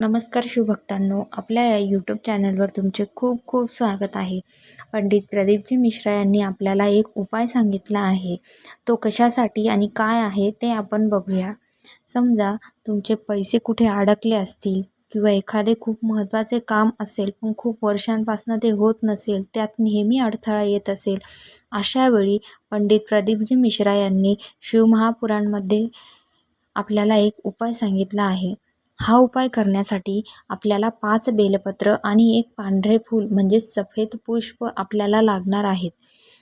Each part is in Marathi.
नमस्कार शिवभक्तांनो आपल्या या यूट्यूब चॅनलवर तुमचे खूप खूप स्वागत आहे. पंडित प्रदीपजी मिश्रा यांनी आपल्याला एक उपाय सांगितला आहे. तो कशासाठी आणि काय आहे ते आपण बघूया. समजा तुमचे पैसे कुठे अडकले असतील किंवा एखादे खूप महत्त्वाचे काम असेल पण खूप वर्षांपासून ते होत नसेल त्यात नेहमी अडथळा येत असेल अशा वेळी पंडित प्रदीपजी मिश्रा यांनी शिवमहापुराणमध्ये आपल्याला एक उपाय सांगितला आहे. हा उपाय करण्यासाठी आपल्याला पाच बेलपत्र आणि एक पांढरे फूल म्हणजेच सफेद पुष्प आपल्याला लागणार आहेत.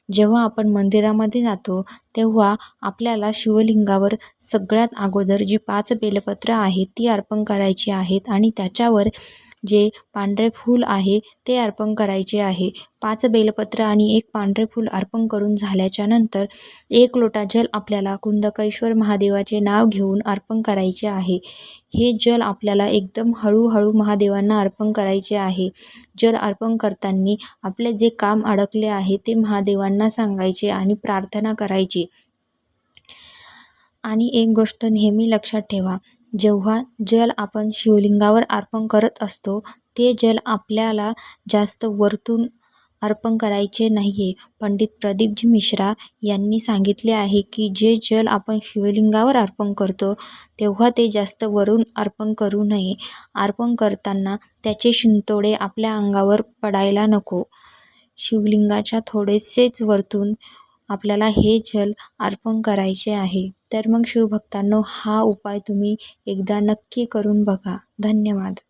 जेव्हा आपण मंदिरामध्ये जातो तेव्हा आपल्याला शिवलिंगावर सगळ्यात अगोदर जी पाच बेलपत्र आहेत ती अर्पण करायची आहेत आणि त्याच्यावर जे पांढरे फूल आहे ते अर्पण करायचे आहे. पाच बेलपत्र आणि एक पांढरे फूल अर्पण करून झाल्याच्यानंतर एक लोटा जल आपल्याला कुंदकेश्वर महादेवाचे नाव घेऊन अर्पण करायचे आहे. हे जल आपल्याला एकदम हळूहळू महादेवांना अर्पण करायचे आहे. जल अर्पण करताना आपले जे काम अडकले आहे ते महादेवांना सांगायचे आणि प्रार्थना करायची. आणि एक गोष्ट नेहमी लक्षात ठेवा. जेव्हा जल आपण शिवलिंगावर अर्पण करत असतो ते जल आपल्याला जास्त वरतून अर्पण करायचे नाही आहे पंडित प्रदीपजी मिश्रा यांनी सांगितले आहे की जे जल आपण शिवलिंगावर अर्पण करतो तेव्हा ते जास्त वरून अर्पण करू नये. अर्पण करताना त्याचे शिंतोडे आपल्या अंगावर पडायला नको. शिवलिंगाच्या थोडेसेच वरतून आपल्याला हे जल अर्पण करायचे आहे. तर मग शिवभक्तांनो हा उपाय तुम्ही एकदा नक्की करून बघा. धन्यवाद.